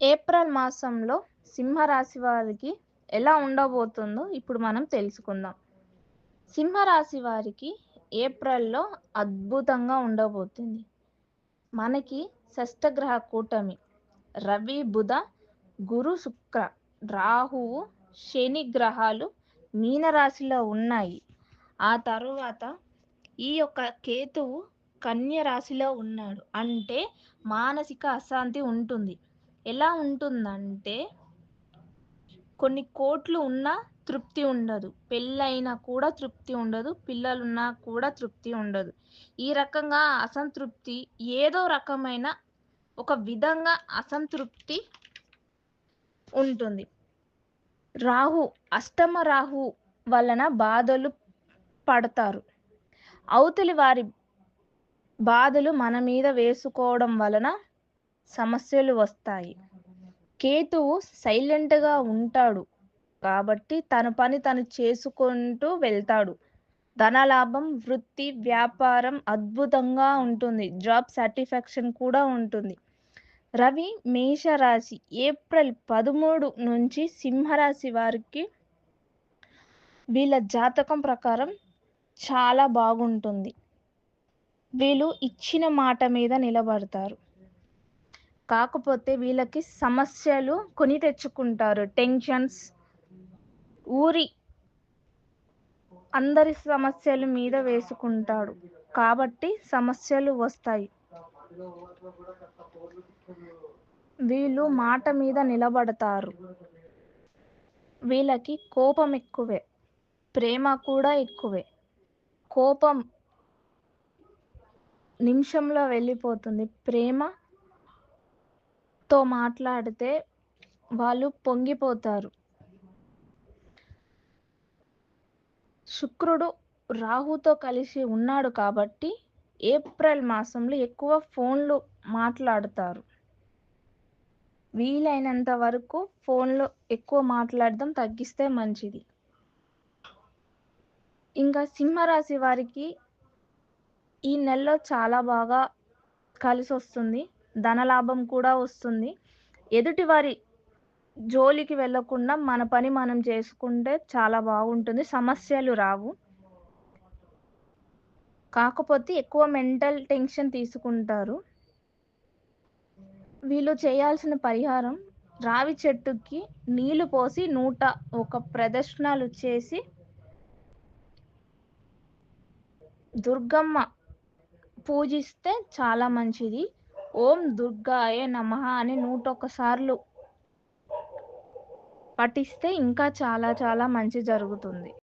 April మాసంలో సింహరాశి వారికి ఎలా ఉండబోతుందో ఇప్పుడు మనం తెలుసుకుందాం. సింహరాశి వారికి ఏప్రిల్లో అద్భుతంగా ఉండబోతుంది. మనకి షష్టగ్రహ కూటమి రవి బుధ గురు శుక్ర రాహువు శని గ్రహాలు మీనరాశిలో ఉన్నాయి. ఆ తరువాత ఈ యొక్క కేతువు కన్య రాశిలో ఉన్నాడు. అంటే మానసిక అశాంతి ఉంటుంది. ఎలా ఉంటుందంటే కొన్ని కోట్లు ఉన్నా తృప్తి ఉండదు. పెళ్ళైనా కూడా తృప్తి ఉండదు. పిల్లలున్నా కూడా తృప్తి ఉండదు. ఈ రకంగా అసంతృప్తి ఏదో రకమైన ఒక విధంగా అసంతృప్తి ఉంటుంది. రాహు అష్టమ రాహు వలన బాధలు పడతారు. అవతలి వారి బాధలు మన మీద వేసుకోవడం వలన సమస్యలు వస్తాయి. కేతువు సైలెంట్గా ఉంటాడు. కాబట్టి తన పని తను చేసుకుంటూ వెళ్తాడు. ధనలాభం వృత్తి వ్యాపారం అద్భుతంగా ఉంటుంది. జాబ్ సాటిస్ఫాక్షన్ కూడా ఉంటుంది. రవి మేషరాశి ఏప్రిల్ పదమూడు నుంచి సింహరాశి వారికి వీళ్ళ జాతకం ప్రకారం చాలా బాగుంటుంది. వీళ్ళు ఇచ్చిన మాట మీద నిలబడతారు. కాకపోతే వీళ్ళకి సమస్యలు కొని తెచ్చుకుంటారు. టెన్షన్స్ ఊరి అందరి సమస్యల మీద వేసుకుంటాడు. కాబట్టి సమస్యలు వస్తాయి. వీళ్ళు మాట మీద నిలబడతారు. వీళ్ళకి కోపం ఎక్కువే. ప్రేమ కూడా ఎక్కువే. కోపం నిమిషంలో వెళ్ళిపోతుంది. ప్రేమ తో మాట్లాడితే వాళ్ళు పొంగిపోతారు. శుక్రుడు రాహుతో కలిసి ఉన్నాడు కాబట్టి ఏప్రిల్ మాసంలో ఎక్కువ ఫోన్లు మాట్లాడతారు. వీలైనంత వరకు ఫోన్లో ఎక్కువ మాట్లాడడం తగ్గిస్తే మంచిది. ఇంకా సింహరాశి వారికి ఈ నెలలో చాలా బాగా కలిసి వస్తుంది ధనలాభం కూడా వస్తుంది. ఎదుటి వారి జోలికి వెళ్ళకుండా మన పని మనం చేసుకుంటే చాలా బాగుంటుంది. సమస్యలు రావు. కాకపోతే ఎక్కువ మెంటల్ టెన్షన్ తీసుకుంటారు. వీళ్ళు చేయాల్సిన పరిహారం రావి చెట్టుకి నీళ్ళు పోసి నూట ఒక ప్రదర్శనలు చేసి దుర్గమ్మ పూజిస్తే చాలా మంచిది. ఓం దుర్గాయే నమ అని నూట పఠిస్తే ఇంకా చాలా చాలా మంచి జరుగుతుంది.